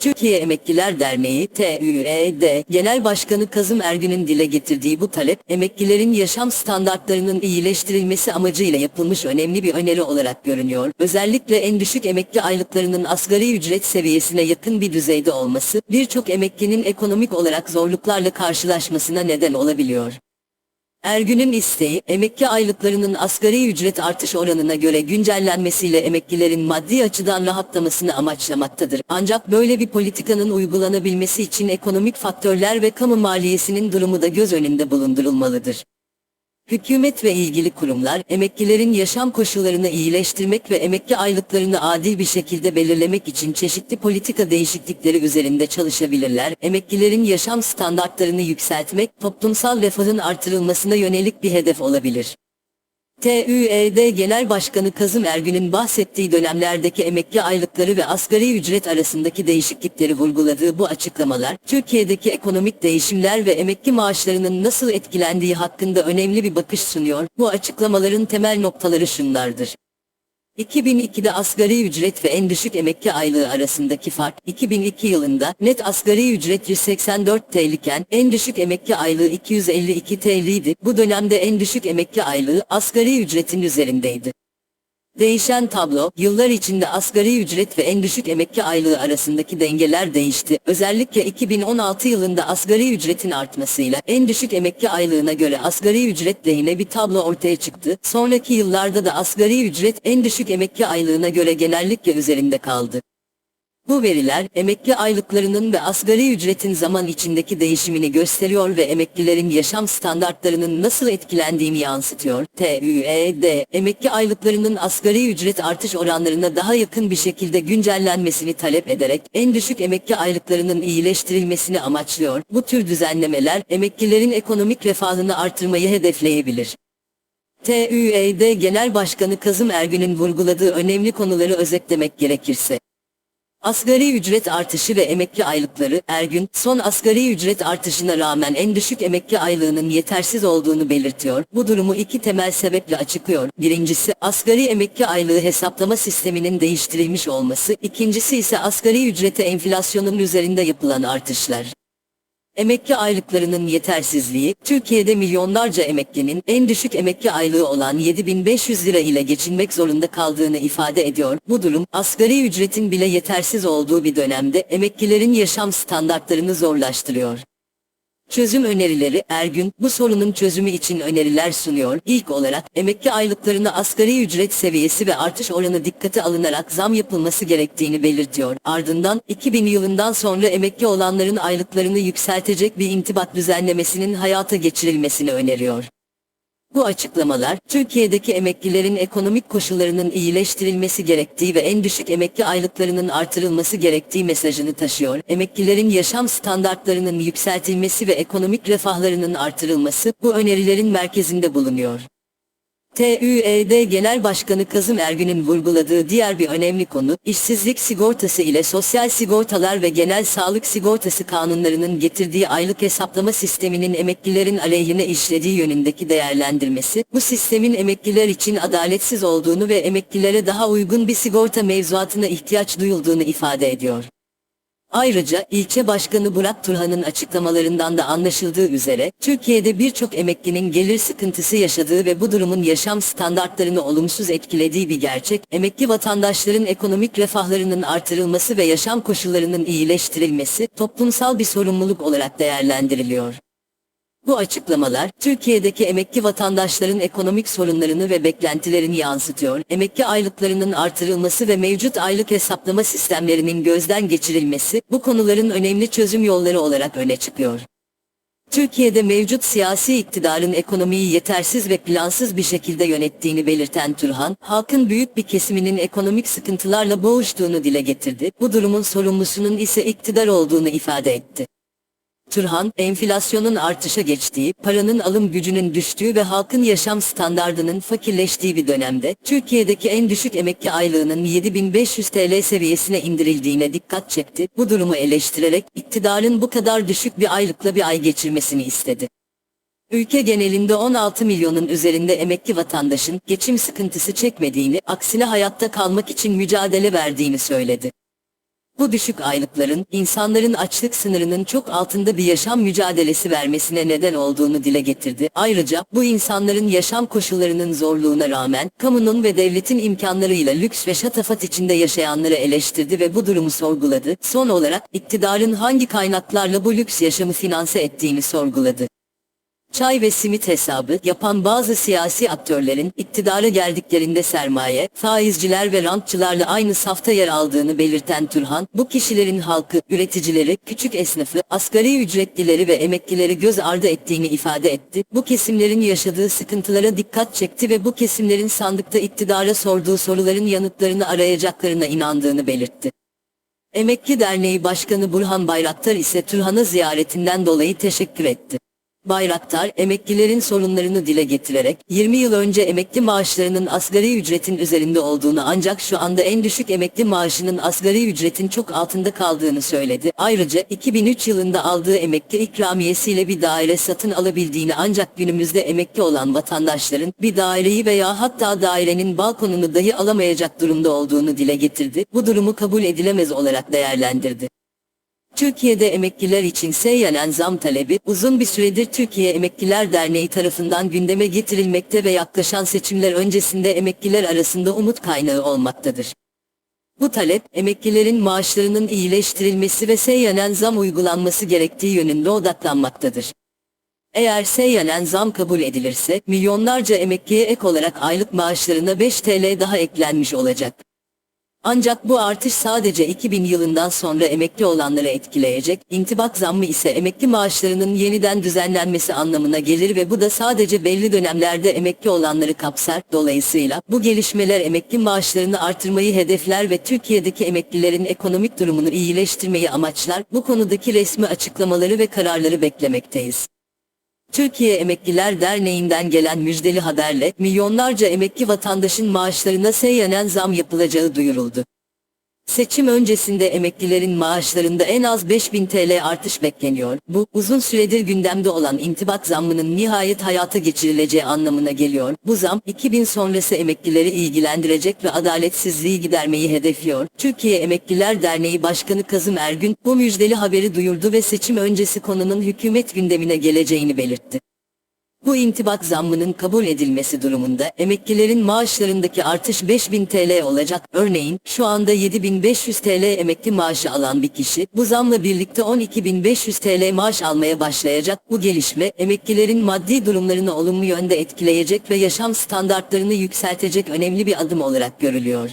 Türkiye Emekliler Derneği TÜED Genel Başkanı Kazım Ergün'ün dile getirdiği bu talep, emeklilerin yaşam standartlarının iyileştirilmesi amacıyla yapılmış önemli bir öneri olarak görünüyor. Özellikle en düşük emekli aylıklarının asgari ücret seviyesine yakın bir düzeyde olması, birçok emeklinin ekonomik olarak zorluklarla karşılaşmasına neden olabiliyor. Ergün'ün isteği, emekli aylıklarının asgari ücret artış oranına göre güncellenmesiyle emeklilerin maddi açıdan rahatlamasını amaçlamaktadır. Ancak böyle bir politikanın uygulanabilmesi için ekonomik faktörler ve kamu maliyesinin durumu da göz önünde bulundurulmalıdır. Hükümet ve ilgili kurumlar, emeklilerin yaşam koşullarını iyileştirmek ve emekli aylıklarını adil bir şekilde belirlemek için çeşitli politika değişiklikleri üzerinde çalışabilirler. Emeklilerin yaşam standartlarını yükseltmek, toplumsal refahın artırılmasına yönelik bir hedef olabilir. TÜED Genel Başkanı Kazım Ergün'ün bahsettiği dönemlerdeki emekli aylıkları ve asgari ücret arasındaki değişiklikleri vurguladığı bu açıklamalar, Türkiye'deki ekonomik değişimler ve emekli maaşlarının nasıl etkilendiği hakkında önemli bir bakış sunuyor. Bu açıklamaların temel noktaları şunlardır. 2002'de asgari ücret ve en düşük emekli aylığı arasındaki fark, 2002 yılında net asgari ücret 184 TL iken en düşük emekli aylığı 252 TL idi. Bu dönemde en düşük emekli aylığı asgari ücretin üzerindeydi. Değişen tablo, yıllar içinde asgari ücret ve en düşük emekli aylığı arasındaki dengeler değişti. Özellikle 2016 yılında asgari ücretin artmasıyla en düşük emekli aylığına göre asgari ücret lehine bir tablo ortaya çıktı. Sonraki yıllarda da asgari ücret en düşük emekli aylığına göre genellikle üzerinde kaldı. Bu veriler, emekli aylıklarının ve asgari ücretin zaman içindeki değişimini gösteriyor ve emeklilerin yaşam standartlarının nasıl etkilendiğini yansıtıyor. TÜED, emekli aylıklarının asgari ücret artış oranlarına daha yakın bir şekilde güncellenmesini talep ederek, en düşük emekli aylıklarının iyileştirilmesini amaçlıyor. Bu tür düzenlemeler, emeklilerin ekonomik refahını artırmayı hedefleyebilir. TÜED Genel Başkanı Kazım Ergün'ün vurguladığı önemli konuları özetlemek gerekirse, Asgari ücret artışı ve emekli aylıkları, Ergün, son asgari ücret artışına rağmen en düşük emekli aylığının yetersiz olduğunu belirtiyor. Bu durumu iki temel sebeple açıklıyor. Birincisi, asgari emekli aylığı hesaplama sisteminin değiştirilmiş olması, ikincisi ise asgari ücrete enflasyonun üzerinde yapılan artışlar. Emekli aylıklarının yetersizliği, Türkiye'de milyonlarca emeklinin en düşük emekli aylığı olan 7500 lira ile geçinmek zorunda kaldığını ifade ediyor. Bu durum, asgari ücretin bile yetersiz olduğu bir dönemde emeklilerin yaşam standartlarını zorlaştırıyor. Çözüm önerileri Ergün bu sorunun çözümü için öneriler sunuyor. İlk olarak emekli aylıklarına asgari ücret seviyesi ve artış oranı dikkate alınarak zam yapılması gerektiğini belirtiyor. Ardından 2000 yılından sonra emekli olanların aylıklarını yükseltecek bir intibak düzenlemesinin hayata geçirilmesini öneriyor. Bu açıklamalar, Türkiye'deki emeklilerin ekonomik koşullarının iyileştirilmesi gerektiği ve en düşük emekli aylıklarının artırılması gerektiği mesajını taşıyor. Emeklilerin yaşam standartlarının yükseltilmesi ve ekonomik refahlarının artırılması bu önerilerin merkezinde bulunuyor. TÜED Genel Başkanı Kazım Ergün'ün vurguladığı diğer bir önemli konu, işsizlik sigortası ile sosyal sigortalar ve genel sağlık sigortası kanunlarının getirdiği aylık hesaplama sisteminin emeklilerin aleyhine işlediği yönündeki değerlendirmesi, bu sistemin emekliler için adaletsiz olduğunu ve emeklilere daha uygun bir sigorta mevzuatına ihtiyaç duyulduğunu ifade ediyor. Ayrıca ilçe başkanı Burak Turhan'ın açıklamalarından da anlaşıldığı üzere Türkiye'de birçok emeklinin gelir sıkıntısı yaşadığı ve bu durumun yaşam standartlarını olumsuz etkilediği bir gerçek, emekli vatandaşların ekonomik refahlarının artırılması ve yaşam koşullarının iyileştirilmesi toplumsal bir sorumluluk olarak değerlendiriliyor. Bu açıklamalar, Türkiye'deki emekli vatandaşların ekonomik sorunlarını ve beklentilerini yansıtıyor. Emekli aylıklarının artırılması ve mevcut aylık hesaplama sistemlerinin gözden geçirilmesi, bu konuların önemli çözüm yolları olarak öne çıkıyor. Türkiye'de mevcut siyasi iktidarın ekonomiyi yetersiz ve plansız bir şekilde yönettiğini belirten Turhan, halkın büyük bir kesiminin ekonomik sıkıntılarla boğuştuğunu dile getirdi. Bu durumun sorumlusunun ise iktidar olduğunu ifade etti. Turhan, enflasyonun artışa geçtiği, paranın alım gücünün düştüğü ve halkın yaşam standardının fakirleştiği bir dönemde, Türkiye'deki en düşük emekli aylığının 7500 TL seviyesine indirildiğine dikkat çekti. Bu durumu eleştirerek, iktidarın bu kadar düşük bir aylıkla bir ay geçirmesini istedi. Ülke genelinde 16 milyonun üzerinde emekli vatandaşın geçim sıkıntısı çekmediğini, aksine hayatta kalmak için mücadele verdiğini söyledi. Bu düşük aylıkların, insanların açlık sınırının çok altında bir yaşam mücadelesi vermesine neden olduğunu dile getirdi. Ayrıca, bu insanların yaşam koşullarının zorluğuna rağmen, kamunun ve devletin imkanlarıyla lüks ve şatafat içinde yaşayanları eleştirdi ve bu durumu sorguladı. Son olarak, iktidarın hangi kaynaklarla bu lüks yaşamı finanse ettiğini sorguladı. Çay ve simit hesabı yapan bazı siyasi aktörlerin iktidara geldiklerinde sermaye, faizciler ve rantçılarla aynı safta yer aldığını belirten Turhan, bu kişilerin halkı, üreticileri, küçük esnafı, asgari ücretlileri ve emeklileri göz ardı ettiğini ifade etti. Bu kesimlerin yaşadığı sıkıntılara dikkat çekti ve bu kesimlerin sandıkta iktidara sorduğu soruların yanıtlarını arayacaklarına inandığını belirtti. Emekli Derneği Başkanı Burhan Bayraktar ise Turhan'a ziyaretinden dolayı teşekkür etti. Bayraktar, emeklilerin sorunlarını dile getirerek, 20 yıl önce emekli maaşlarının asgari ücretin üzerinde olduğunu ancak şu anda en düşük emekli maaşının asgari ücretin çok altında kaldığını söyledi. Ayrıca 2003 yılında aldığı emekli ikramiyesiyle bir daire satın alabildiğini ancak günümüzde emekli olan vatandaşların bir daireyi veya hatta dairenin balkonunu dahi alamayacak durumda olduğunu dile getirdi. Bu durumu kabul edilemez olarak değerlendirdi. Türkiye'de emekliler için seyyanen zam talebi uzun bir süredir Türkiye Emekliler Derneği tarafından gündeme getirilmekte ve yaklaşan seçimler öncesinde emekliler arasında umut kaynağı olmaktadır. Bu talep, emeklilerin maaşlarının iyileştirilmesi ve seyyanen zam uygulanması gerektiği yönünde odaklanmaktadır. Eğer seyyanen zam kabul edilirse, milyonlarca emekliye ek olarak aylık maaşlarına 5 TL daha eklenmiş olacak. Ancak bu artış sadece 2000 yılından sonra emekli olanları etkileyecek, intibak zammı ise emekli maaşlarının yeniden düzenlenmesi anlamına gelir ve bu da sadece belli dönemlerde emekli olanları kapsar. Dolayısıyla bu gelişmeler emekli maaşlarını artırmayı hedefler ve Türkiye'deki emeklilerin ekonomik durumunu iyileştirmeyi amaçlar. Bu konudaki resmi açıklamaları ve kararları beklemekteyiz. Türkiye Emekliler Derneği'nden gelen müjdeli haberle milyonlarca emekli vatandaşın maaşlarına seyyanen zam yapılacağı duyuruldu. Seçim öncesinde emeklilerin maaşlarında en az 5000 TL artış bekleniyor. Bu, uzun süredir gündemde olan intibak zammının nihayet hayata geçirileceği anlamına geliyor. Bu zam, 2000 sonrası emeklileri ilgilendirecek ve adaletsizliği gidermeyi hedefliyor. Türkiye Emekliler Derneği Başkanı Kazım Ergün, bu müjdeli haberi duyurdu ve seçim öncesi konunun hükümet gündemine geleceğini belirtti. Bu intibak zammının kabul edilmesi durumunda emeklilerin maaşlarındaki artış 5000 TL olacak. Örneğin şu anda 7500 TL emekli maaşı alan bir kişi bu zamla birlikte 12500 TL maaş almaya başlayacak. Bu gelişme emeklilerin maddi durumlarını olumlu yönde etkileyecek ve yaşam standartlarını yükseltecek önemli bir adım olarak görülüyor.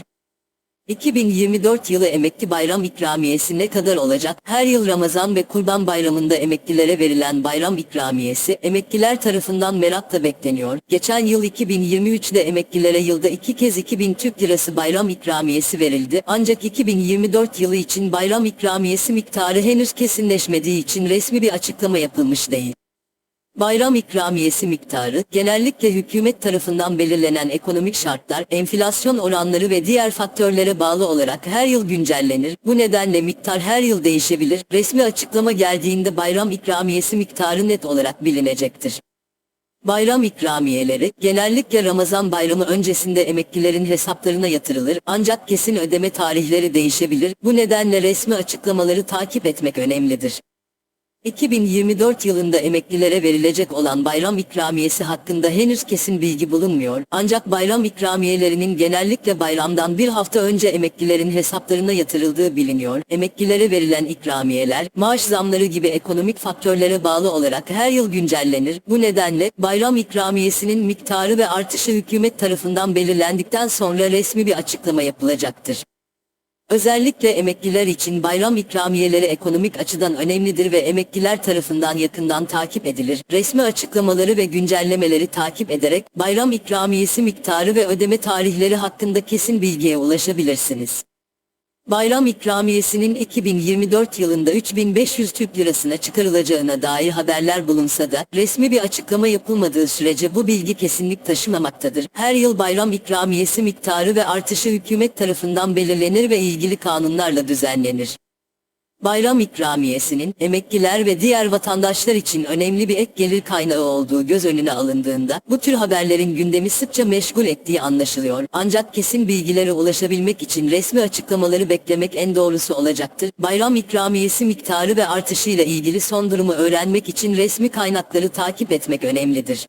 2024 yılı emekli bayram ikramiyesi ne kadar olacak? Her yıl Ramazan ve Kurban Bayramı'nda emeklilere verilen bayram ikramiyesi emekliler tarafından merakla bekleniyor. Geçen yıl 2023'de emeklilere yılda iki kez 2000 Türk Lirası bayram ikramiyesi verildi. Ancak 2024 yılı için bayram ikramiyesi miktarı henüz kesinleşmediği için resmi bir açıklama yapılmış değil. Bayram ikramiyesi miktarı, genellikle hükümet tarafından belirlenen ekonomik şartlar, enflasyon oranları ve diğer faktörlere bağlı olarak her yıl güncellenir. Bu nedenle miktar her yıl değişebilir. Resmi açıklama geldiğinde bayram ikramiyesi miktarı net olarak bilinecektir. Bayram ikramiyeleri genellikle Ramazan bayramı öncesinde emeklilerin hesaplarına yatırılır ancak kesin ödeme tarihleri değişebilir. Bu nedenle resmi açıklamaları takip etmek önemlidir. 2024 yılında emeklilere verilecek olan bayram ikramiyesi hakkında henüz kesin bilgi bulunmuyor. Ancak bayram ikramiyelerinin genellikle bayramdan bir hafta önce emeklilerin hesaplarına yatırıldığı biliniyor. Emeklilere verilen ikramiyeler, maaş zamları gibi ekonomik faktörlere bağlı olarak her yıl güncellenir. Bu nedenle bayram ikramiyesinin miktarı ve artışı hükümet tarafından belirlendikten sonra resmi bir açıklama yapılacaktır. Özellikle emekliler için bayram ikramiyeleri ekonomik açıdan önemlidir ve emekliler tarafından yakından takip edilir. Resmi açıklamaları ve güncellemeleri takip ederek bayram ikramiyesi miktarı ve ödeme tarihleri hakkında kesin bilgiye ulaşabilirsiniz. Bayram ikramiyesinin 2024 yılında 3500 Türk Lirasına çıkarılacağına dair haberler bulunsa da resmi bir açıklama yapılmadığı sürece bu bilgi kesinlik taşımamaktadır. Her yıl bayram ikramiyesi miktarı ve artışı hükümet tarafından belirlenir ve ilgili kanunlarla düzenlenir. Bayram ikramiyesinin emekliler ve diğer vatandaşlar için önemli bir ek gelir kaynağı olduğu göz önüne alındığında bu tür haberlerin gündemi sıkça meşgul ettiği anlaşılıyor. Ancak kesin bilgilere ulaşabilmek için resmi açıklamaları beklemek en doğrusu olacaktır. Bayram ikramiyesi miktarı ve artışıyla ilgili son durumu öğrenmek için resmi kaynakları takip etmek önemlidir.